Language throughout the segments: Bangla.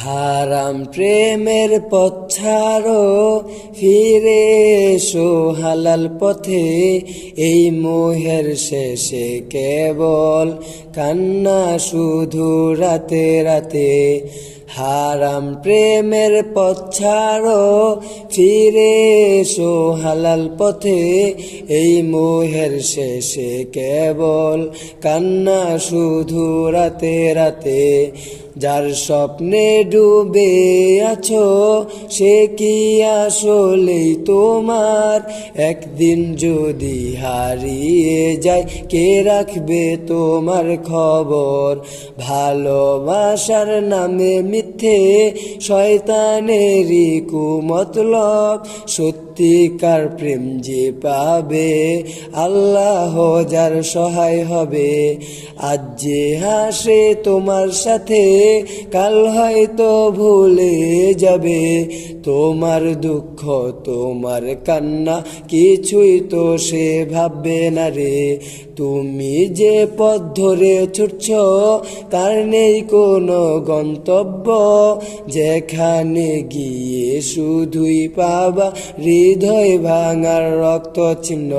হারাম প্রেমের পথ ফিরে এসো হালাল পথে। এই মোহের শেষে কেবল কান্না শুধু রাতে রাতে। হারাম প্রেমের পথ ছাড়ো, ফিরে এসো হালাল পথে। এই মোহের শেষে কেবল কান্না শুধু রাতে রাতে। যার স্বপ্নে ডুবে আছো, সে কি আসলেই তোমার? একদিন যদি হারিয়ে যায়, কে রাখবে তোমার খবর? ভালোবাসার নামে মিথ্যে শয়তানেরই কুমতলব। সত্যিকার প্রেম যে পাবে আল্লাহ, যার সহায় হবে। আজ যে হাসে তোমার সাথে, কাল হয়তো ভুলে যাবে। তোমার দুঃখ, তোমার কান্না, কিছুই তো সে ভাববে না রে। তুমি যে পথ ধরে ছুটছ, তার নেই কোনো গন্তব্য। যেখানে গিয়ে শুধুই পাবা হৃদয় ভাঙার রক্ত চিহ্ন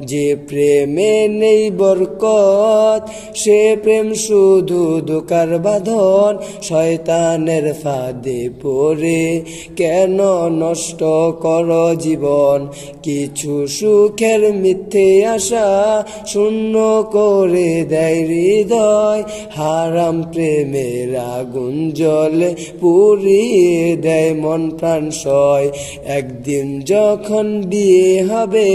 যে প্রেমে নেই বরকত, সে প্রেম শুধু দোকার বাঁধন। শয়তানের ফাঁদে পড়ে কেন নষ্ট কর জীবন? কিছু সুখের মিথ্যে আশা শূন্য করে দেয় হৃদয়। হারাম প্রেমের আগুন জলে পুড়িয়ে দেয় মন প্রাণ সয়। একদিন যখন বিয়ে হবে,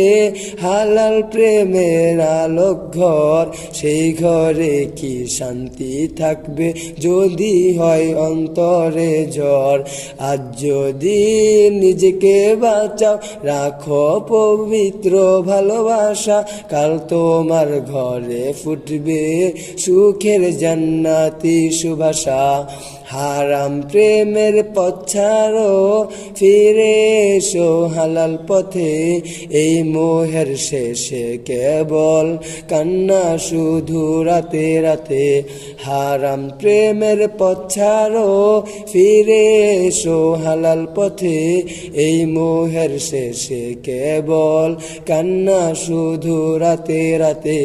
হালাল প্রেমের আলোক ঘর। সেই ঘরে কি শান্তি থাকবে যদি হয় অন্তরে জ্বর? আজ যদি নিজেকে বাঁচাও, রাখো পবিত্র ভালোবাসা। কাল তোমার ঘরে ফুটবে সুখের জান্নাতি সুভাষা হারাম প্রেমের পথ ফিরে এসো হালাল পথে। এই মোহের শেষে কেবল কান্না শুধু রাতে রাতে। হারাম প্রেমের পথ ফিরে এসো হালাল পথে। এই মোহের শেষে কেবল কান্না শুধু রাতে রাতে।